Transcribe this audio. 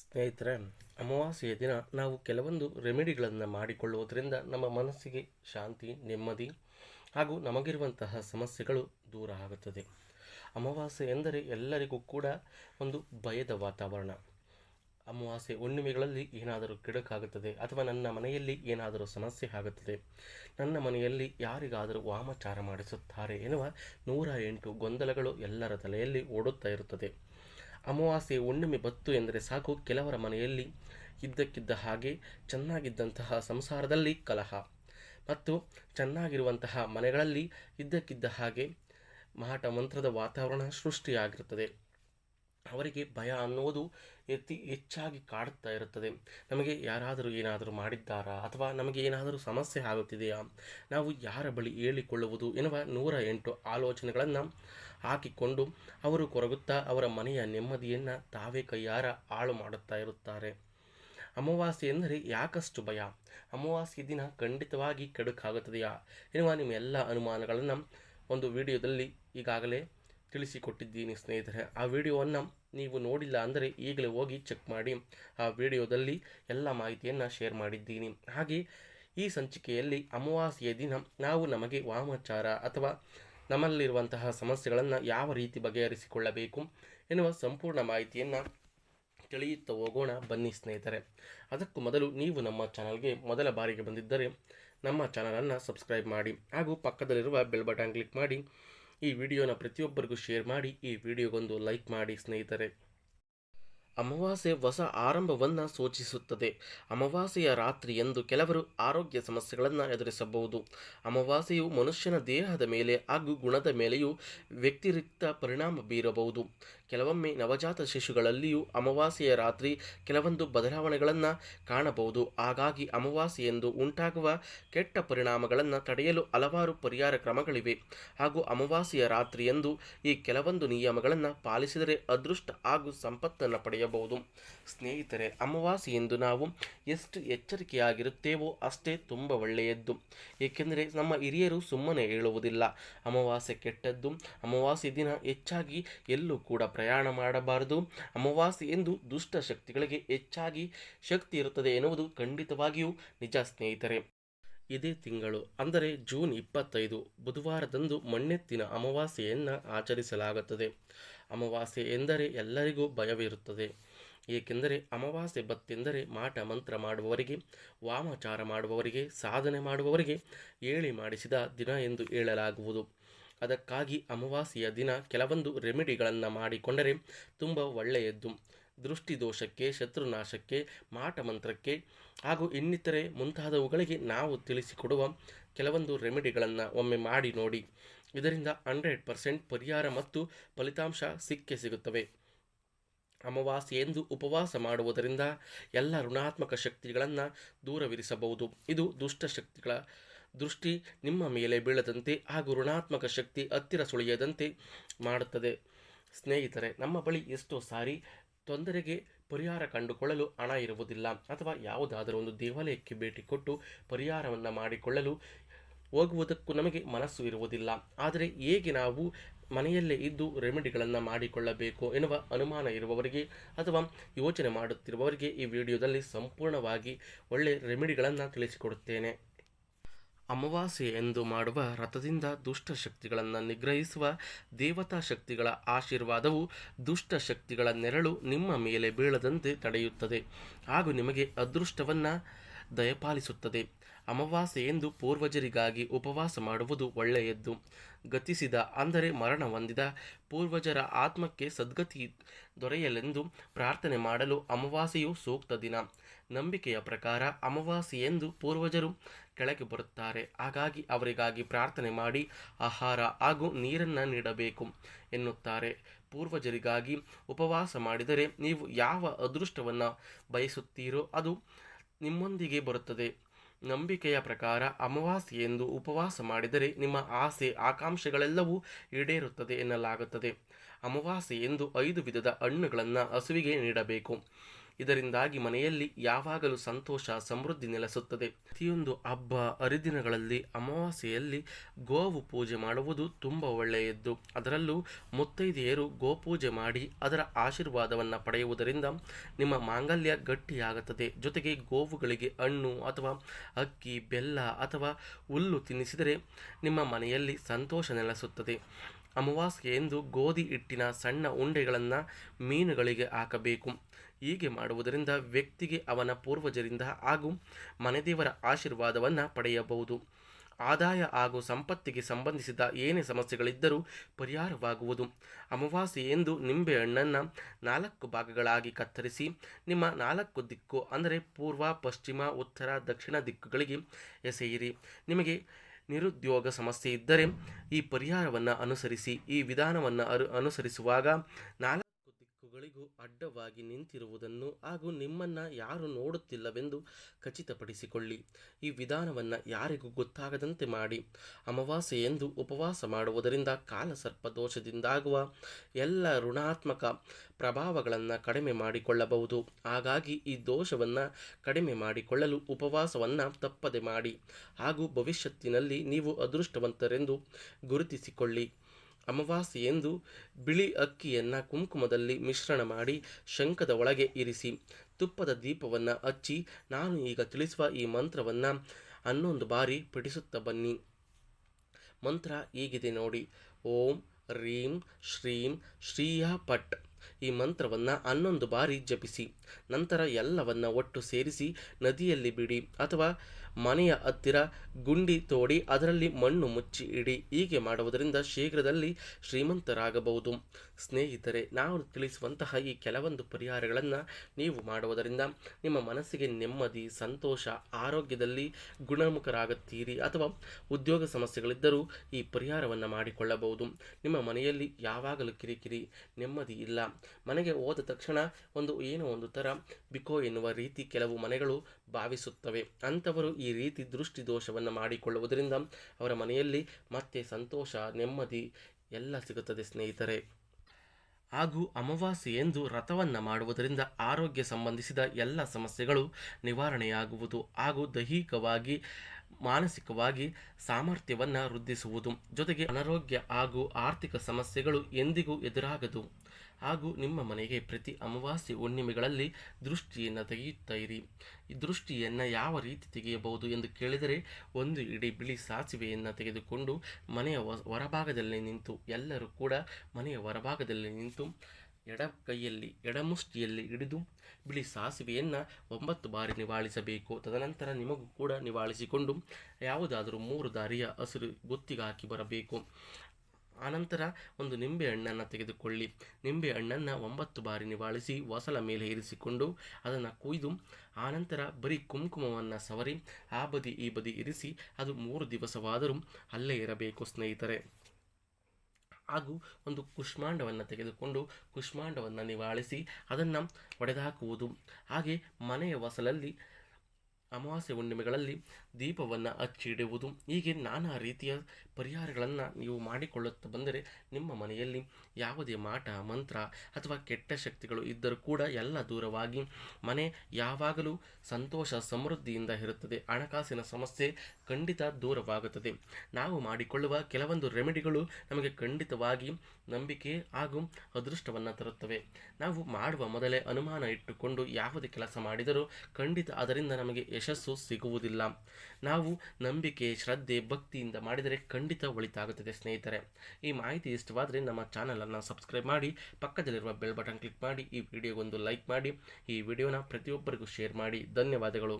ಸ್ನೇಹಿತರೆ, ಅಮಾವಾಸ್ಯೆಯ ದಿನ ನಾವು ಕೆಲವೊಂದು ರೆಮಿಡಿಗಳನ್ನು ಮಾಡಿಕೊಳ್ಳುವುದರಿಂದ ನಮ್ಮ ಮನಸ್ಸಿಗೆ ಶಾಂತಿ, ನೆಮ್ಮದಿ ಹಾಗೂ ನಮಗಿರುವಂತಹ ಸಮಸ್ಯೆಗಳು ದೂರ ಆಗುತ್ತದೆ. ಅಮಾವಾಸ್ಯೆ ಎಂದರೆ ಎಲ್ಲರಿಗೂ ಕೂಡ ಒಂದು ಭಯದ ವಾತಾವರಣ. ಅಮಾವಾಸ್ಯೆ ಹುಣ್ಣಿಮೆಗಳಲ್ಲಿ ಏನಾದರೂ ಕೆಡುಕಾಗುತ್ತದೆ ಅಥವಾ ನನ್ನ ಮನೆಯಲ್ಲಿ ಏನಾದರೂ ಸಮಸ್ಯೆ ಆಗುತ್ತದೆ, ನನ್ನ ಮನೆಯಲ್ಲಿ ಯಾರಿಗಾದರೂ ವಾಮಚಾರ ಮಾಡಿಸುತ್ತಾರೆ ಎನ್ನುವ ನೂರ ಎಂಟು ಗೊಂದಲಗಳು ಎಲ್ಲರ ತಲೆಯಲ್ಲಿ ಓಡುತ್ತಾ ಇರುತ್ತದೆ. ಅಮಾವಾಸ್ಯೆ ಹುಣ್ಣಿಮೆ ಬತ್ತು ಎಂದರೆ ಸಾಕು ಕೆಲವರ ಮನೆಯಲ್ಲಿ ಇದ್ದಕ್ಕಿದ್ದ ಹಾಗೆ ಚೆನ್ನಾಗಿದ್ದಂತಹ ಸಂಸಾರದಲ್ಲಿ ಕಲಹ. ಮತ್ತು ಚೆನ್ನಾಗಿರುವಂತಹ ಮನೆಗಳಲ್ಲಿ ಇದ್ದಕ್ಕಿದ್ದ ಹಾಗೆ ಮಾಟ ಮಂತ್ರದ ವಾತಾವರಣ ಸೃಷ್ಟಿಯಾಗಿರುತ್ತದೆ. ಅವರಿಗೆ ಭಯ ಅನ್ನುವುದು ಎತ್ತಿ ಹೆಚ್ಚಾಗಿ ಕಾಡುತ್ತಾ ಇರುತ್ತದೆ. ನಮಗೆ ಯಾರಾದರೂ ಏನಾದರೂ ಮಾಡಿದ್ದಾರಾ? ಅಥವಾ ನಮಗೆ ಏನಾದರೂ ಸಮಸ್ಯೆ ಆಗುತ್ತಿದೆಯಾ? ನಾವು ಯಾರ ಬಳಿ ಹೇಳಿಕೊಳ್ಳುವುದು ಎನ್ನುವ ನೂರ ಎಂಟು ಆಲೋಚನೆಗಳನ್ನು ಹಾಕಿಕೊಂಡು ಅವರು ಕೊರಗುತ್ತಾ ಅವರ ಮನೆಯ ನೆಮ್ಮದಿಯನ್ನು ತಾವೇ ಕೈಯಾರ ಹಾಳು ಮಾಡುತ್ತಾ ಇರುತ್ತಾರೆ. ಅಮಾವಾಸ್ಯೆ ಎಂದರೆ ಯಾಕಷ್ಟು ಭಯ? ಅಮಾವಾಸ್ಯೆ ದಿನ ಖಂಡಿತವಾಗಿ ಕೆಡುಕಾಗುತ್ತದೆಯಾ? ಎನ್ನುವ ನಿಮ್ಮ ಎಲ್ಲ ಅನುಮಾನಗಳನ್ನು ಒಂದು ವಿಡಿಯೋದಲ್ಲಿ ಈಗಾಗಲೇ ತಿಳಿಸಿಕೊಟ್ಟಿದ್ದೀನಿ ಸ್ನೇಹಿತರೆ. ಆ ವಿಡಿಯೋವನ್ನು ನೀವು ನೋಡಿಲ್ಲ ಅಂದರೆ ಈಗಲೇ ಹೋಗಿ ಚೆಕ್ ಮಾಡಿ. ಆ ವಿಡಿಯೋದಲ್ಲಿ ಎಲ್ಲ ಮಾಹಿತಿಯನ್ನು ಶೇರ್ ಮಾಡಿದ್ದೀನಿ. ಹಾಗೆ ಈ ಸಂಚಿಕೆಯಲ್ಲಿ ಅಮಾವಾಸ್ಯೆಯ ದಿನ ನಾವು ನಮಗೆ ವಾಮಾಚಾರ ಅಥವಾ ನಮ್ಮಲ್ಲಿರುವಂತಹ ಸಮಸ್ಯೆಗಳನ್ನು ಯಾವ ರೀತಿ ಬಗೆಹರಿಸಿಕೊಳ್ಳಬೇಕು ಎನ್ನುವ ಸಂಪೂರ್ಣ ಮಾಹಿತಿಯನ್ನು ತಿಳಿಯುತ್ತಾ ಹೋಗೋಣ. ಬನ್ನಿ ಸ್ನೇಹಿತರೆ, ಅದಕ್ಕೂ ಮೊದಲು ನೀವು ನಮ್ಮ ಚಾನಲ್ಗೆ ಮೊದಲ ಬಾರಿಗೆ ಬಂದಿದ್ದರೆ ನಮ್ಮ ಚಾನಲನ್ನು ಸಬ್ಸ್ಕ್ರೈಬ್ ಮಾಡಿ ಹಾಗೂ ಪಕ್ಕದಲ್ಲಿರುವ ಬೆಲ್ ಬಟನ್ ಕ್ಲಿಕ್ ಮಾಡಿ. ಈ ವಿಡಿಯೋನ ಪ್ರತಿಯೊಬ್ಬರಿಗೂ ಶೇರ್ ಮಾಡಿ ಈ ವಿಡಿಯೋಗೊಂದು ಲೈಕ್ ಮಾಡಿ ಸ್ನೇಹಿತರೆ. ಅಮಾವಾಸ್ಯೆ ಹೊಸ ಆರಂಭವನ್ನು ಸೂಚಿಸುತ್ತದೆ. ಅಮಾವಾಸ್ಯೆಯ ರಾತ್ರಿ ಎಂದು ಕೆಲವರು ಆರೋಗ್ಯ ಸಮಸ್ಯೆಗಳನ್ನು ಎದುರಿಸಬಹುದು. ಅಮಾವಾಸ್ಯೆಯು ಮನುಷ್ಯನ ದೇಹದ ಮೇಲೆ ಹಾಗೂ ಗುಣದ ಮೇಲೆಯೂ ವ್ಯತಿರಿಕ್ತ ಪರಿಣಾಮ ಬೀರಬಹುದು. ಕೆಲವೊಮ್ಮೆ ನವಜಾತ ಶಿಶುಗಳಲ್ಲಿಯೂ ಅಮಾವಾಸ್ಯೆಯ ರಾತ್ರಿ ಕೆಲವೊಂದು ಬದಲಾವಣೆಗಳನ್ನು ಕಾಣಬಹುದು. ಹಾಗಾಗಿ ಅಮಾವಾಸ್ಯೆಯೆಂದು ಉಂಟಾಗುವ ಕೆಟ್ಟ ಪರಿಣಾಮಗಳನ್ನು ತಡೆಯಲು ಹಲವಾರು ಪರಿಹಾರ ಕ್ರಮಗಳಿವೆ. ಹಾಗೂ ಅಮಾವಾಸ್ಯೆಯ ರಾತ್ರಿಯಂದು ಈ ಕೆಲವೊಂದು ನಿಯಮಗಳನ್ನು ಪಾಲಿಸಿದರೆ ಅದೃಷ್ಟ ಹಾಗೂ ಸಂಪತ್ತನ್ನು ಪಡೆಯಬಹುದು ಸ್ನೇಹಿತರೆ ಅಮಾವಾಸ್ಯೆಯೆಂದು ನಾವು ಎಷ್ಟು ಎಚ್ಚರಿಕೆಯಾಗಿರುತ್ತೇವೋ ಅಷ್ಟೇ ತುಂಬ ಒಳ್ಳೆಯದ್ದು. ಏಕೆಂದರೆ ನಮ್ಮ ಹಿರಿಯರು ಸುಮ್ಮನೆ ಹೇಳುವುದಿಲ್ಲ. ಅಮಾವಾಸ್ಯೆ ಕೆಟ್ಟದ್ದು, ಅಮಾವಾಸ್ಯೆ ದಿನ ಹೆಚ್ಚಾಗಿ ಎಲ್ಲೂ ಕೂಡ ಪ್ರಯಾಣ ಮಾಡಬಾರದು. ಅಮಾವಾಸ್ಯೆ ಎಂದು ದುಷ್ಟ ಶಕ್ತಿಗಳಿಗೆ ಹೆಚ್ಚಾಗಿ ಶಕ್ತಿ ಇರುತ್ತದೆ ಎನ್ನುವುದು ಖಂಡಿತವಾಗಿಯೂ ನಿಜ ಸ್ನೇಹಿತರೆ. ಇದೇ ತಿಂಗಳು, ಅಂದರೆ ಜೂನ್ ಇಪ್ಪತ್ತೈದು, ಬುಧವಾರದಂದು ಮಣ್ಣೆತ್ತಿನ ಅಮಾವಾಸ್ಯೆಯನ್ನು ಆಚರಿಸಲಾಗುತ್ತದೆ. ಅಮಾವಾಸ್ಯೆ ಎಂದರೆ ಎಲ್ಲರಿಗೂ ಭಯವಿರುತ್ತದೆ. ಏಕೆಂದರೆ ಅಮಾವಾಸ್ಯೆ ಬತ್ತೆಂದರೆ ಮಾಟ ಮಂತ್ರ ಮಾಡುವವರಿಗೆ, ವಾಮಾಚಾರ ಮಾಡುವವರಿಗೆ, ಸಾಧನೆ ಮಾಡುವವರಿಗೆ ಏಳಿ ಮಾಡಿಸಿದ ದಿನ ಎಂದು ಹೇಳಲಾಗುವುದು. ಅದಕ್ಕಾಗಿ ಅಮಾವಾಸ್ಯೆಯ ದಿನ ಕೆಲವೊಂದು ರೆಮಿಡಿಗಳನ್ನು ಮಾಡಿಕೊಂಡರೆ ತುಂಬ ಒಳ್ಳೆಯದ್ದು. ದೃಷ್ಟಿದೋಷಕ್ಕೆ, ಶತ್ರುನಾಶಕ್ಕೆ, ಮಾಟಮಂತ್ರಕ್ಕೆ ಹಾಗೂ ಇನ್ನಿತರೆ ಮುಂತಾದವುಗಳಿಗೆ ನಾವು ತಿಳಿಸಿಕೊಡುವ ಕೆಲವೊಂದು ರೆಮಿಡಿಗಳನ್ನು ಒಮ್ಮೆ ಮಾಡಿ ನೋಡಿ. ಇದರಿಂದ ಹಂಡ್ರೆಡ್ ಪರ್ಸೆಂಟ್ ಪರಿಹಾರ ಮತ್ತು ಫಲಿತಾಂಶ ಸಿಕ್ಕೇ ಸಿಗುತ್ತವೆ. ಅಮಾವಾಸ್ಯೆಯೆಂದು ಉಪವಾಸ ಮಾಡುವುದರಿಂದ ಎಲ್ಲ ಋಣಾತ್ಮಕ ಶಕ್ತಿಗಳನ್ನು ದೂರವಿರಿಸಬಹುದು. ಇದು ದುಷ್ಟಶಕ್ತಿಗಳ ದೃಷ್ಟಿ ನಿಮ್ಮ ಮೇಲೆ ಬೀಳದಂತೆ ಹಾಗೂ ಋಣಾತ್ಮಕ ಶಕ್ತಿ ಹತ್ತಿರ ಸುಳಿಯದಂತೆ ಮಾಡುತ್ತದೆ. ಸ್ನೇಹಿತರೆ, ನಮ್ಮ ಬಳಿ ಎಷ್ಟೋ ಸಾರಿ ತೊಂದರೆಗೆ ಪರಿಹಾರ ಕಂಡುಕೊಳ್ಳಲು ಹಣ ಇರುವುದಿಲ್ಲ. ಅಥವಾ ಯಾವುದಾದರೂ ಒಂದು ದೇವಾಲಯಕ್ಕೆ ಭೇಟಿ ಕೊಟ್ಟು ಪರಿಹಾರವನ್ನು ಮಾಡಿಕೊಳ್ಳಲು ಹೋಗುವುದಕ್ಕೂ ನಮಗೆ ಮನಸ್ಸು ಇರುವುದಿಲ್ಲ. ಆದರೆ ಹೇಗೆ ನಾವು ಮನೆಯಲ್ಲೇ ಇದ್ದು ರೆಮಿಡಿಗಳನ್ನು ಮಾಡಿಕೊಳ್ಳಬೇಕು ಎನ್ನುವ ಅನುಮಾನ ಇರುವವರಿಗೆ ಅಥವಾ ಯೋಚನೆ ಮಾಡುತ್ತಿರುವವರಿಗೆ ಈ ವಿಡಿಯೋದಲ್ಲಿ ಸಂಪೂರ್ಣವಾಗಿ ಒಳ್ಳೆಯ ರೆಮಿಡಿಗಳನ್ನು ತಿಳಿಸಿಕೊಡುತ್ತೇನೆ. ಅಮಾವಾಸ್ಯೆ ಎಂದು ಮಾಡುವ ರಥದಿಂದ ದುಷ್ಟ ಶಕ್ತಿಗಳನ್ನು ನಿಗ್ರಹಿಸುವ ದೇವತಾ ಶಕ್ತಿಗಳ ಆಶೀರ್ವಾದವು ದುಷ್ಟ ಶಕ್ತಿಗಳ ನೆರಳು ನಿಮ್ಮ ಮೇಲೆ ಬೀಳದಂತೆ ತಡೆಯುತ್ತದೆ ಹಾಗೂ ನಿಮಗೆ ಅದೃಷ್ಟವನ್ನು ದಯಪಾಲಿಸುತ್ತದೆ. ಅಮಾವಾಸ್ಯೆ ಎಂದು ಪೂರ್ವಜರಿಗಾಗಿ ಉಪವಾಸ ಮಾಡುವುದು ಒಳ್ಳೆಯದ್ದು. ಗತಿಸಿದ ಅಂದರೆ ಮರಣ ಹೊಂದಿದ ಪೂರ್ವಜರ ಆತ್ಮಕ್ಕೆ ಸದ್ಗತಿ ದೊರೆಯಲೆಂದು ಪ್ರಾರ್ಥನೆ ಮಾಡಲು ಅಮಾವಾಸ್ಯೆಯು ಸೂಕ್ತ ದಿನ. ನಂಬಿಕೆಯ ಪ್ರಕಾರ ಅಮಾವಾಸ್ಯೆಯೆಂದು ಪೂರ್ವಜರು ಕೆಳಗೆ ಬರುತ್ತಾರೆ. ಹಾಗಾಗಿ ಅವರಿಗಾಗಿ ಪ್ರಾರ್ಥನೆ ಮಾಡಿ ಆಹಾರ ಹಾಗೂ ನೀರನ್ನು ನೀಡಬೇಕು ಎನ್ನುತ್ತಾರೆ. ಪೂರ್ವಜರಿಗಾಗಿ ಉಪವಾಸ ಮಾಡಿದರೆ ನೀವು ಯಾವ ಅದೃಷ್ಟವನ್ನು ಬಯಸುತ್ತೀರೋ ಅದು ನಿಮ್ಮೊಂದಿಗೆ ಬರುತ್ತದೆ. ನಂಬಿಕೆಯ ಪ್ರಕಾರ ಅಮಾವಾಸ್ಯೆಯೆಂದು ಉಪವಾಸ ಮಾಡಿದರೆ ನಿಮ್ಮ ಆಸೆ ಆಕಾಂಕ್ಷೆಗಳೆಲ್ಲವೂ ಈಡೇರುತ್ತದೆ ಎನ್ನಲಾಗುತ್ತದೆ. ಅಮಾವಾಸ್ಯೆ ಎಂದು ಐದು ವಿಧದ ಹಣ್ಣುಗಳನ್ನು ಹಸುವಿಗೆ ನೀಡಬೇಕು. ಇದರಿಂದಾಗಿ ಮನೆಯಲ್ಲಿ ಯಾವಾಗಲೂ ಸಂತೋಷ, ಸಮೃದ್ಧಿ ನೆಲೆಸುತ್ತದೆ. ಪ್ರತಿಯೊಂದು ಹಬ್ಬ, ಹರಿದಿನಗಳಲ್ಲಿ ಅಮಾವಾಸ್ಯೆಯಲ್ಲಿ ಗೋವು ಪೂಜೆ ಮಾಡುವುದು ತುಂಬ ಒಳ್ಳೆಯದ್ದು. ಅದರಲ್ಲೂ ಮುತ್ತೈದೆಯರು ಗೋಪೂಜೆ ಮಾಡಿ ಅದರ ಆಶೀರ್ವಾದವನ್ನು ಪಡೆಯುವುದರಿಂದ ನಿಮ್ಮ ಮಾಂಗಲ್ಯ ಗಟ್ಟಿಯಾಗುತ್ತದೆ. ಜೊತೆಗೆ ಗೋವುಗಳಿಗೆ ಹಣ್ಣು ಅಥವಾ ಅಕ್ಕಿ, ಬೆಲ್ಲ ಅಥವಾ ಹುಲ್ಲು ತಿನ್ನಿಸಿದರೆ ನಿಮ್ಮ ಮನೆಯಲ್ಲಿ ಸಂತೋಷ ನೆಲೆಸುತ್ತದೆ. ಅಮಾವಾಸ್ಯೆಯೆಂದು ಗೋಧಿ ಹಿಟ್ಟಿನ ಸಣ್ಣ ಉಂಡೆಗಳನ್ನು ಮೀನುಗಳಿಗೆ ಹಾಕಬೇಕು. ಹೀಗೆ ಮಾಡುವುದರಿಂದ ವ್ಯಕ್ತಿಗೆ ಅವನ ಪೂರ್ವಜರಿಂದ ಹಾಗೂ ಮನೆದೇವರ ಆಶೀರ್ವಾದವನ್ನು ಪಡೆಯಬಹುದು. ಆದಾಯ ಹಾಗೂ ಸಂಪತ್ತಿಗೆ ಸಂಬಂಧಿಸಿದ ಏನೇ ಸಮಸ್ಯೆಗಳಿದ್ದರೂ ಪರಿಹಾರವಾಗುವುದು. ಅಮಾವಾಸ್ಯೆ ಎಂದು ನಿಂಬೆಹಣ್ಣನ್ನು ನಾಲ್ಕು ಭಾಗಗಳಾಗಿ ಕತ್ತರಿಸಿ, ನಿಮ್ಮ ನಾಲ್ಕು ದಿಕ್ಕು ಅಂದರೆ ಪೂರ್ವ, ಪಶ್ಚಿಮ, ಉತ್ತರ, ದಕ್ಷಿಣ ದಿಕ್ಕುಗಳಿಗೆ ಎಸೆಯಿರಿ. ನಿಮಗೆ ನಿರುದ್ಯೋಗ ಸಮಸ್ಯೆ ಇದ್ದರೆ ಈ ಪರಿಹಾರವನ್ನು ಅನುಸರಿಸಿ, ಈ ವಿಧಾನವನ್ನು ಅನುಸರಿಸುವಾಗ ನಾಲ್ಕು ದಿಕ್ಕುಗಳಿಗೂ ಅಡ್ಡವಾಗಿ ನಿಂತಿರುವುದನ್ನು ಹಾಗೂ ನಿಮ್ಮನ್ನು ಯಾರು ನೋಡುತ್ತಿಲ್ಲವೆಂದು ಖಚಿತಪಡಿಸಿಕೊಳ್ಳಿ. ಈ ವಿಧಾನವನ್ನು ಯಾರಿಗೂ ಗೊತ್ತಾಗದಂತೆ ಮಾಡಿ. ಅಮಾವಾಸ್ಯೆಯೆಂದು ಉಪವಾಸ ಮಾಡುವುದರಿಂದ ಕಾಲಸರ್ಪ ದೋಷದಿಂದಾಗುವ ಎಲ್ಲ ಋಣಾತ್ಮಕ ಪ್ರಭಾವಗಳನ್ನು ಕಡಿಮೆ ಮಾಡಿಕೊಳ್ಳಬಹುದು. ಹಾಗಾಗಿ ಈ ದೋಷವನ್ನು ಕಡಿಮೆ ಮಾಡಿಕೊಳ್ಳಲು ಉಪವಾಸವನ್ನು ತಪ್ಪದೆ ಮಾಡಿ ಹಾಗೂ ಭವಿಷ್ಯತ್ತಿನಲ್ಲಿ ನೀವು ಅದೃಷ್ಟವಂತರೆಂದು ಗುರುತಿಸಿಕೊಳ್ಳಿ. ಅಮಾವಾಸ್ಯೆಯೆಂದು ಬಿಳಿ ಅಕ್ಕಿಯನ್ನು ಕುಂಕುಮದಲ್ಲಿ ಮಿಶ್ರಣ ಮಾಡಿ ಶಂಖದ ಒಳಗೆ ಇರಿಸಿ, ತುಪ್ಪದ ದೀಪವನ್ನು ಹಚ್ಚಿ, ನಾನು ಈಗ ತಿಳಿಸುವ ಈ ಮಂತ್ರವನ್ನು ಹನ್ನೊಂದು ಬಾರಿ ಪಠಿಸುತ್ತಾ ಬನ್ನಿ. ಮಂತ್ರ ಹೀಗಿದೆ ನೋಡಿ. ಓಂ, ರೀಂ, ಶ್ರೀಂ, ಶ್ರೀಯ ಪಟ್ ಈ ಮಂತ್ರವನ್ನು ಹನ್ನೊಂದು ಬಾರಿ ಜಪಿಸಿ, ನಂತರ ಎಲ್ಲವನ್ನ ಒಟ್ಟು ಸೇರಿಸಿ ನದಿಯಲ್ಲಿ ಬಿಡಿ ಅಥವಾ ಮನೆಯ ಹತ್ತಿರ ಗುಂಡಿ ತೋಡಿ ಅದರಲ್ಲಿ ಮಣ್ಣು ಮುಚ್ಚಿ ಇಡಿ, ಹೀಗೆ ಮಾಡುವುದರಿಂದ ಶೀಘ್ರದಲ್ಲಿ ಶ್ರೀಮಂತರಾಗಬಹುದು. ಸ್ನೇಹಿತರೆ, ನಾವು ತಿಳಿಸುವಂತಹ ಈ ಕೆಲವೊಂದು ಪರಿಹಾರಗಳನ್ನು ನೀವು ಮಾಡುವುದರಿಂದ ನಿಮ್ಮ ಮನಸ್ಸಿಗೆ ನೆಮ್ಮದಿ, ಸಂತೋಷ, ಆರೋಗ್ಯದಲ್ಲಿ ಗುಣಮುಖರಾಗುತ್ತೀರಿ ಅಥವಾ ಉದ್ಯೋಗ ಸಮಸ್ಯೆಗಳಿದ್ದರೂ ಈ ಪರಿಹಾರವನ್ನು ಮಾಡಿಕೊಳ್ಳಬಹುದು. ನಿಮ್ಮ ಮನೆಯಲ್ಲಿ ಯಾವಾಗಲೂ ಕಿರಿಕಿರಿ, ನೆಮ್ಮದಿ ಇಲ್ಲ. ಮನೆಗೆ ಹೋದ ತಕ್ಷಣ ಒಂದು ಏನೋ ಒಂದು ಥರ ಬಿಕೋ ಎನ್ನುವ ರೀತಿ ಕೆಲವು ಮನೆಗಳು ಭಾವಿಸುತ್ತವೆ. ಅಂಥವರು ಈ ರೀತಿ ದೃಷ್ಟಿ ದೋಷವನ್ನು ಮಾಡಿಕೊಳ್ಳುವುದರಿಂದ ಅವರ ಮನೆಯಲ್ಲಿ ಮತ್ತೆ ಸಂತೋಷ, ನೆಮ್ಮದಿ ಎಲ್ಲ ಸಿಗುತ್ತದೆ ಸ್ನೇಹಿತರೆ. ಹಾಗೂ ಅಮಾವಾಸ್ಯೆ ಎಂದು ವ್ರತವನ್ನು ಮಾಡುವುದರಿಂದ ಆರೋಗ್ಯ ಸಂಬಂಧಿಸಿದ ಎಲ್ಲ ಸಮಸ್ಯೆಗಳು ನಿವಾರಣೆಯಾಗುವುದು ಹಾಗೂ ದೈಹಿಕವಾಗಿ ಮಾನಸಿಕವಾಗಿ ಸಾಮರ್ಥ್ಯವನ್ನು ವೃದ್ಧಿಸುವುದು. ಜೊತೆಗೆ ಅನಾರೋಗ್ಯ ಹಾಗೂ ಆರ್ಥಿಕ ಸಮಸ್ಯೆಗಳು ಎಂದಿಗೂ ಎದುರಾಗದು. ಹಾಗೂ ನಿಮ್ಮ ಮನೆಗೆ ಪ್ರತಿ ಅಮಾವಾಸ್ಯೆ ಹುಣ್ಣಿಮೆಗಳಲ್ಲಿ ದೃಷ್ಟಿಯನ್ನು ತೆಗೆಯುತ್ತಾ ಇರಿ ಈ ದೃಷ್ಟಿಯನ್ನು ಯಾವ ರೀತಿ ತೆಗೆಯಬಹುದು ಎಂದು ಕೇಳಿದರೆ ಒಂದು ಇಡೀ ಬಿಳಿ ಸಾಸಿವೆಯನ್ನು ತೆಗೆದುಕೊಂಡು ಮನೆಯ ಹೊರಭಾಗದಲ್ಲಿ ನಿಂತು ಎಲ್ಲರೂ ಕೂಡ ಮನೆಯ ಹೊರಭಾಗದಲ್ಲಿ ನಿಂತು ಎಡ ಕೈಯಲ್ಲಿ ಎಡಮುಷ್ಟಿಯಲ್ಲಿ ಹಿಡಿದು ಬಿಳಿ ಸಾಸಿವೆಯನ್ನು ಒಂಬತ್ತು ಬಾರಿ ನಿವಾಳಿಸಬೇಕು. ತದನಂತರ ನಿಮಗೂ ಕೂಡ ನಿವಾಳಿಸಿಕೊಂಡು ಯಾವುದಾದರೂ ಮೂರು ದಾರಿಯ ಹಸಿರು ಗುತ್ತಿಗೆ ಹಾಕಿ ಬರಬೇಕು. ಆನಂತರ ಒಂದು ನಿಂಬೆ ಹಣ್ಣನ್ನು ತೆಗೆದುಕೊಳ್ಳಿ. ನಿಂಬೆ ಹಣ್ಣನ್ನು ಒಂಬತ್ತು ಬಾರಿ ನಿವಾಳಿಸಿ ಹೊಸಲ ಮೇಲೆ ಇರಿಸಿಕೊಂಡು ಅದನ್ನು ಕೊಯ್ದು ಆನಂತರ ಬರೀ ಕುಂಕುಮವನ್ನು ಸವರಿ, ಆ ಬದಿ ಈ ಬದಿ ಇರಿಸಿ ಅದು ಮೂರು ದಿವಸವಾದರೂ ಅಲ್ಲೇ ಇರಬೇಕು ಸ್ನೇಹಿತರೆ. ಹಾಗೂ ಒಂದು ಕುಷ್ಮಾಂಡವನ್ನು ತೆಗೆದುಕೊಂಡು ಕುಷ್ಮಾಂಡವನ್ನು ನಿವಾಳಿಸಿ ಅದನ್ನು ಒಡೆದಾಕುವುದು. ಹಾಗೆ ಮನೆಯ ಹೊಸಲಲ್ಲಿ ಅಮಾವಾಸ್ಯ ಹುಣ್ಣಿಮೆಗಳಲ್ಲಿ ದೀಪವನ್ನು ಹಚ್ಚಿಡುವುದು. ಹೀಗೆ ನಾನಾ ರೀತಿಯ ಪರಿಹಾರಗಳನ್ನು ನೀವು ಮಾಡಿಕೊಳ್ಳುತ್ತಾ ಬಂದರೆ ನಿಮ್ಮ ಮನೆಯಲ್ಲಿ ಯಾವುದೇ ಮಾಟ, ಮಂತ್ರ ಅಥವಾ ಕೆಟ್ಟ ಶಕ್ತಿಗಳು ಇದ್ದರೂ ಕೂಡ ಎಲ್ಲ ದೂರವಾಗಿ ಮನೆ ಯಾವಾಗಲೂ ಸಂತೋಷ, ಸಮೃದ್ಧಿಯಿಂದ ಇರುತ್ತದೆ. ಹಣಕಾಸಿನ ಸಮಸ್ಯೆ ಖಂಡಿತ ದೂರವಾಗುತ್ತದೆ. ನಾವು ಮಾಡಿಕೊಳ್ಳುವ ಕೆಲವೊಂದು ರೆಮಿಡಿಗಳು ನಮಗೆ ಖಂಡಿತವಾಗಿ ನಂಬಿಕೆ ಹಾಗೂ ಅದೃಷ್ಟವನ್ನು ತರುತ್ತವೆ. ನಾವು ಮಾಡುವ ಮೊದಲೇ ಅನುಮಾನ ಇಟ್ಟುಕೊಂಡು ಯಾವುದೇ ಕೆಲಸ ಮಾಡಿದರೂ ಖಂಡಿತ ಅದರಿಂದ ನಮಗೆ ಯಶಸ್ಸು ಸಿಗುವುದಿಲ್ಲ. ನಾವು ನಂಬಿಕೆ, ಶ್ರದ್ಧೆ, ಭಕ್ತಿಯಿಂದ ಮಾಡಿದರೆ ಖಂಡಿತ ಒಳಿತಾಗುತ್ತದೆ ಸ್ನೇಹಿತರೆ. ಈ ಮಾಹಿತಿ ಇಷ್ಟವಾದರೆ ನಮ್ಮ ಚಾನಲನ್ನು ಸಬ್ಸ್ಕ್ರೈಬ್ ಮಾಡಿ, ಪಕ್ಕದಲ್ಲಿರುವ ಬೆಲ್ ಬಟನ್ ಕ್ಲಿಕ್ ಮಾಡಿ, ಈ ವಿಡಿಯೋಗೊಂದು ಲೈಕ್ ಮಾಡಿ, ಈ ವಿಡಿಯೋನ ಪ್ರತಿಯೊಬ್ಬರಿಗೂ ಶೇರ್ ಮಾಡಿ. ಧನ್ಯವಾದಗಳು.